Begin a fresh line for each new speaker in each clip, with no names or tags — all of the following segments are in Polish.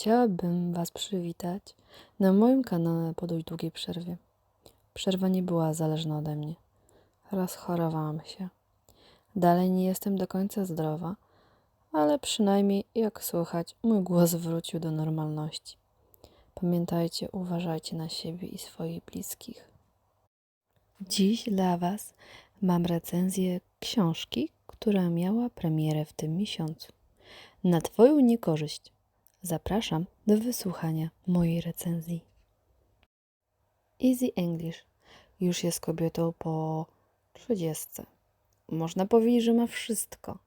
Chciałabym Was przywitać na moim kanale po dość długiej przerwie. Przerwa nie była zależna ode mnie. Rozchorowałam się. Dalej nie jestem do końca zdrowa, ale przynajmniej, jak słychać, mój głos wrócił do normalności. Pamiętajcie, uważajcie na siebie i swoich bliskich. Dziś dla Was mam recenzję książki, która miała premierę w tym miesiącu. Na Twoją niekorzyść zapraszam do wysłuchania mojej recenzji. Easy English już jest kobietą po trzydziestce. Można powiedzieć, że ma wszystko.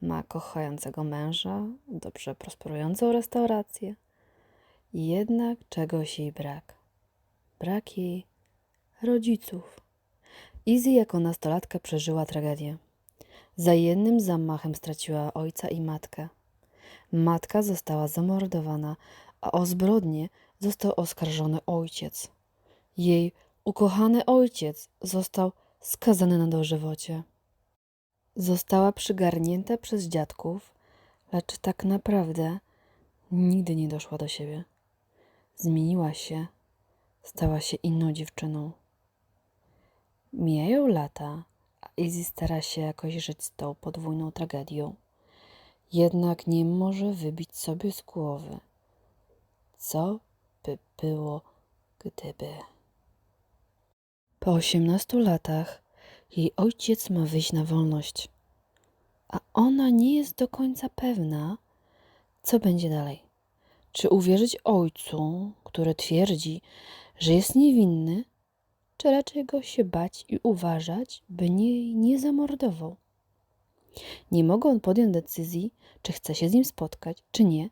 Ma kochającego męża, dobrze prosperującą restaurację. Jednak czegoś jej brak. Brak jej rodziców. Izzy jako nastolatka przeżyła tragedię. Za jednym zamachem straciła ojca i matkę. Matka została zamordowana, a o zbrodnię został oskarżony ojciec. Jej ukochany ojciec został skazany na dożywocie. Została przygarnięta przez dziadków, lecz tak naprawdę nigdy nie doszła do siebie. Zmieniła się, stała się inną dziewczyną. Mijają lata, a Izzy stara się jakoś żyć z tą podwójną tragedią. Jednak nie może wybić sobie z głowy, co by było, gdyby. Po osiemnastu latach jej ojciec ma wyjść na wolność, a ona nie jest do końca pewna, co będzie dalej. Czy uwierzyć ojcu, który twierdzi, że jest niewinny, czy raczej go się bać i uważać, by nie, nie zamordował? Nie mogą on podjąć decyzji, czy chce się z nim spotkać, czy nie.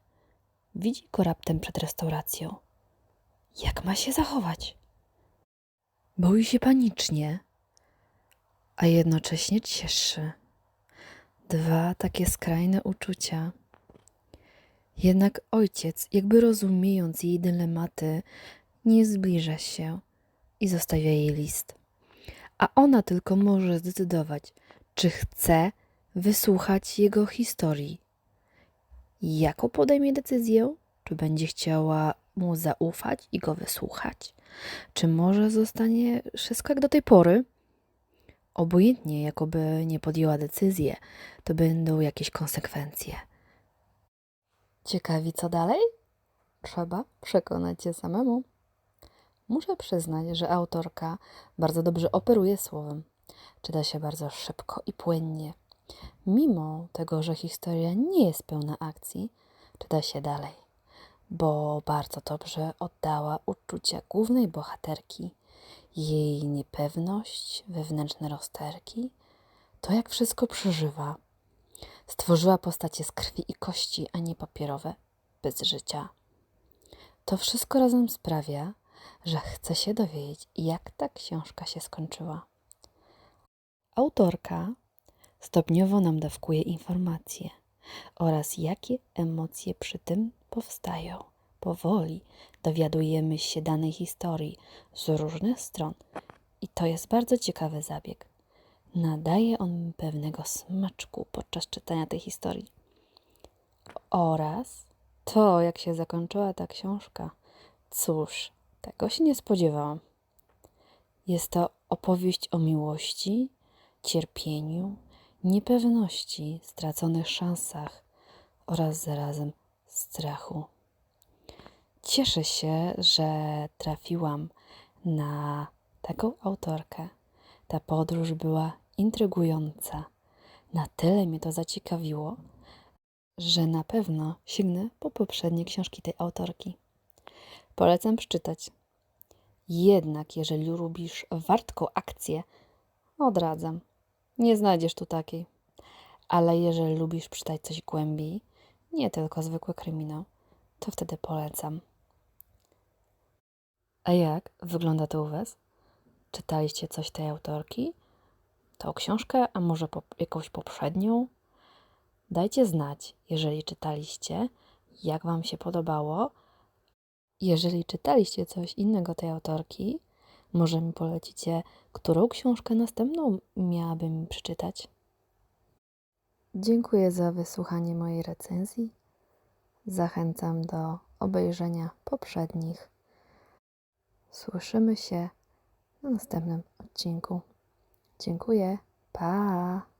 Widzi go raptem przed restauracją. Jak ma się zachować? Boi się panicznie, a jednocześnie cieszy. Dwa takie skrajne uczucia. Jednak ojciec, jakby rozumiejąc jej dylematy, nie zbliża się i zostawia jej list. A ona tylko może zdecydować, czy chce wysłuchać jego historii. Jaką podejmie decyzję? Czy będzie chciała mu zaufać i go wysłuchać? Czy może zostanie wszystko jak do tej pory? Obojętnie, jakoby nie podjęła decyzję, to będą jakieś konsekwencje. Ciekawi, co dalej? Trzeba przekonać się samemu. Muszę przyznać, że autorka bardzo dobrze operuje słowem. Czyta się bardzo szybko i płynnie. Mimo tego, że historia nie jest pełna akcji, czyta się dalej, bo bardzo dobrze oddała uczucia głównej bohaterki, jej niepewność, wewnętrzne rozterki, to jak wszystko przeżywa. Stworzyła postacie z krwi i kości, a nie papierowe, bez życia. To wszystko razem sprawia, że chce się dowiedzieć, jak ta książka się skończyła. Autorka stopniowo nam dawkuje informacje oraz jakie emocje przy tym powstają. Powoli dowiadujemy się danej historii z różnych stron i to jest bardzo ciekawy zabieg. Nadaje on pewnego smaczku podczas czytania tej historii. Oraz to, jak się zakończyła ta książka. Cóż, tego się nie spodziewałam. Jest to opowieść o miłości, cierpieniu, niepewności, straconych szansach oraz zarazem strachu. Cieszę się, że trafiłam na taką autorkę. Ta podróż była intrygująca. Na tyle mnie to zaciekawiło, że na pewno sięgnę po poprzednie książki tej autorki. Polecam przeczytać. Jednak, jeżeli lubisz wartką akcję, odradzam. Nie znajdziesz tu takiej. Ale jeżeli lubisz czytać coś głębiej, nie tylko zwykły kryminał, to wtedy polecam. A jak wygląda to u Was? Czytaliście coś tej autorki? Tą książkę, a może po, jakąś poprzednią? Dajcie znać, jeżeli czytaliście, jak Wam się podobało. Jeżeli czytaliście coś innego tej autorki, może mi polecicie, którą książkę następną miałabym przeczytać? Dziękuję za wysłuchanie mojej recenzji. Zachęcam do obejrzenia poprzednich. Słyszymy się na następnym odcinku. Dziękuję. Pa!